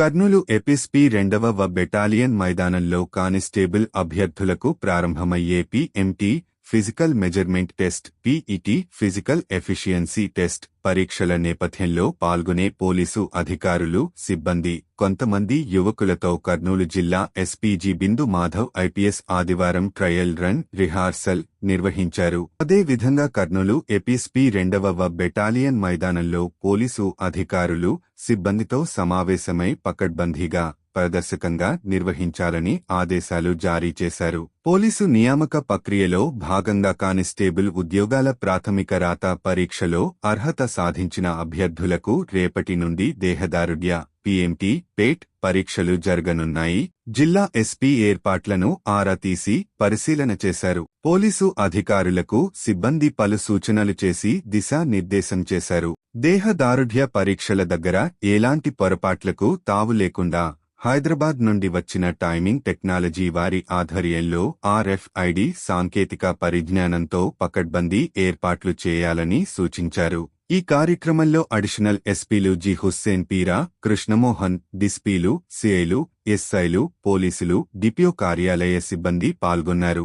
కర్నూలు ఎపిస్పీ రెండవ వ బెటాలియన్ మైదానంలో కానిస్టేబుల్ అభ్యర్థులకు ప్రారంభమయ్యే PMT physical measurement test PET physical efficiency test పరీక్షల నేపథ్యంలో పాల్గొనే పోలీసు అధికారులు సిబ్బంది కొంతమంది యువకులతో కర్నూలు జిల్లా SP G Bindu Madhav IPS ఆదివారం ట్రయల్ రన్ రిహార్సల్ నిర్వహించారు. అదేవిధంగా కర్నూలు ఎపిఎస్పీ రెండవ వ బెటాలియన్ మైదానంలో పోలీసు అధికారులు సిబ్బందితో సమావేశమై పకడ్బందీగా ప్రదర్శకంగా నిర్వహించాలని ఆదేశాలు జారీ చేశారు. పోలీసు నియామక ప్రక్రియలో భాగంగా కానిస్టేబుల్ ఉద్యోగాల ప్రాథమిక రాత పరీక్షలో అర్హత సాధించిన అభ్యర్థులకు రేపటి నుండి దేహదారుడ్య పీఎంటీ పేట్ పరీక్షలు జరగనున్నాయి. జిల్లా ఎస్పీ ఏర్పాట్లను ఆరా తీసి పరిశీలన చేశారు. పోలీసు అధికారులకు సిబ్బంది పలు సూచనలు చేసి దిశానిర్దేశం చేశారు. దేహదారుఢ్య పరీక్షల దగ్గర ఎలాంటి పొరపాట్లకు తావు లేకుండా హైదరాబాద్ నుండి వచ్చిన టైమింగ్ టెక్నాలజీ వారి ఆధ్వర్యంలో ఆర్ఎఫ్ఐడి సాంకేతిక పరిజ్ఞానంతో పకడ్బందీ ఏర్పాట్లు చేయాలని సూచించారు. ఈ కార్యక్రమంలో అడిషనల్ ఎస్పీలు జి హుస్సేన్ పీరా కృష్ణమోహన్ డిస్పీలు సిఐలు ఎస్ఐలు పోలీసులు డిపిఓ కార్యాలయ సిబ్బంది పాల్గొన్నారు.